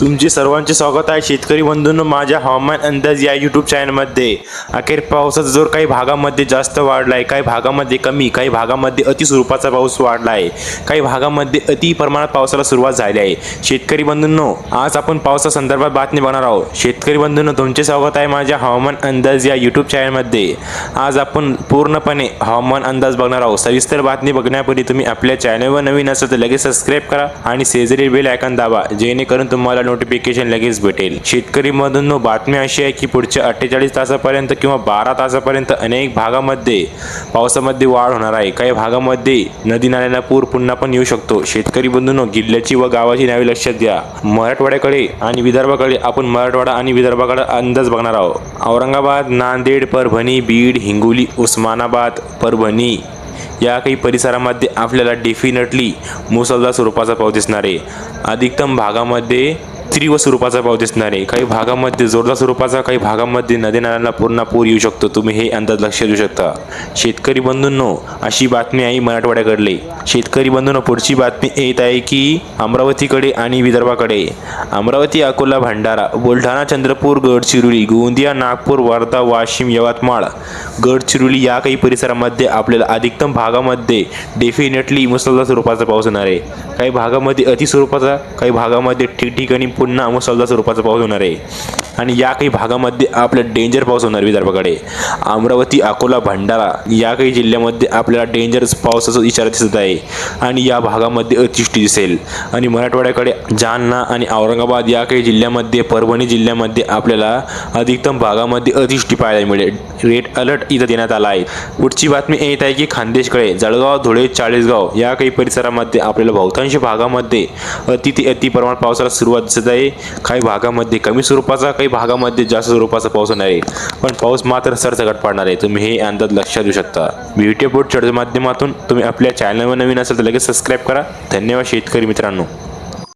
तुमचे सर्वांचे स्वागत आहे शेतकरी बंधूंनो माझ्या हवामान अंदाज या यूट्यूब चॅनलमध्ये अखेर पावसाचा जोर काही भागामध्ये जास्त वाढला आहे काही भागामध्ये कमी काही भागामध्ये अति स्वरूपाचा पाऊस वाढला आहे काही भागामध्ये अति प्रमाणात पावसाला सुरुवात झाली आहे. शेतकरी बंधूंनो आज आपण पावसा संदर्भात बातमी बनणार आहोत. शेतकरी बंधूंनो तुमचे स्वागत आहे माझ्या हवामान अंदाज या यूट्यूब चॅनलमध्ये आज आपण पूर्णपणे हवामान अंदाज बघणार आहोत. सविस्तर बातमी बघण्यापूर्वी तुम्ही आपल्या चॅनलवर नवीन असाल तर लगेच सबस्क्राईब करा आणि शेजारी बेल आयकॉन दाबा जेणेकरून तुम्हाला नोटिफिकेशन लगेच भेटेल. शेतकरी मधून बातमी अशी आहे की पुढच्या अठ्ठेचाळीस तासापर्यंत किंवा बारा तासापर्यंत अनेक भागामध्ये पावसामध्ये वाढ होणार आहे. काही भागामध्ये नदी नाल्यांना पूर पुन्हा पण येऊ शकतो. शेतकरी बंधूंनो जिल्ह्याची व गावाची नावे लक्षात घ्या. मराठवाड्याकडे आणि विदर्भाकडे आपण मराठवाडा आणि विदर्भाकडे अंदाज बघणार आहोत. औरंगाबाद नांदेड परभणी बीड हिंगोली उस्मानाबाद परभणी या काही परिसरामध्ये आपल्याला डेफिनेटली मुसळधार स्वरूपाचा पाऊस दिसणार आहे. अधिकतम भागामध्ये तीव्र स्वरूपाचा पाऊस दिसणार आहे काही भागामध्ये जोरदार स्वरूपाचा काही भागामध्ये नदी नाल्यांना पूर्ण पूर येऊ शकतो. तुम्ही हे अंदाज लक्ष देऊ शकता. शेतकरी बंधूंनो अशी बातमी आहे मराठवाड्याकडली. शेतकरी बंधूंनो पुढची बातमी येत आहे की अमरावतीकडे आणि विदर्भाकडे. अमरावती अकोला भंडारा बुलढाणा चंद्रपूर गडचिरोली गोंदिया नागपूर वर्धा वाशिम यवतमाळ. गडचिरोली या काही परिसरामध्ये आपल्याला अधिकतम भागामध्ये डेफिनेटली मुसळधार स्वरूपाचा पाऊस होणार आहे. काही भागामध्ये अति स्वरूपाचा काही भागामध्ये ठिकठिकाणी पुन्हा मुसळधार स्वरूपाचा पाऊस होणार आहे. आणि या काही भागामध्ये आपल्याला डेंजर पाऊस होणार विदर्भाकडे. अमरावती अकोला भंडारा या काही जिल्ह्यामध्ये आपल्याला डेंजर पावसाचा इशारा दिसत आहे. आणि या भागामध्ये अतिवृष्टी दिसेल. आणि मराठवाड्याकडे जालना आणि औरंगाबाद या काही जिल्ह्यामध्ये परभणी जिल्ह्यामध्ये आपल्याला अधिकतम भागामध्ये अतिवृष्टी पाहायला मिळेल. रेड अलर्ट इथं देण्यात आला आहे. पुढची बातमी येत आहे की खानदेशकडे जळगाव धुळे चाळीसगाव या काही परिसरामध्ये आपल्याला बहुतांश भागामध्ये अति ते अति प्रमाण पावसाला सुरुवात दिसत आहे. काही भागामध्ये कमी स्वरूपाचा काही भागामध्ये जास्त स्वरूपाचा पाऊस होणार आहे पण पाऊस मात्र सरसकट पडणार आहे. तुम्ही हे अंदाज लक्षात देऊ शकता. व्हिडिओ बोर्ड माध्यमातून तुम्ही आपल्या चॅनलवर नवीन असेल तर लगेच सबस्क्राईब करा. धन्यवाद शेतकरी मित्रांनो.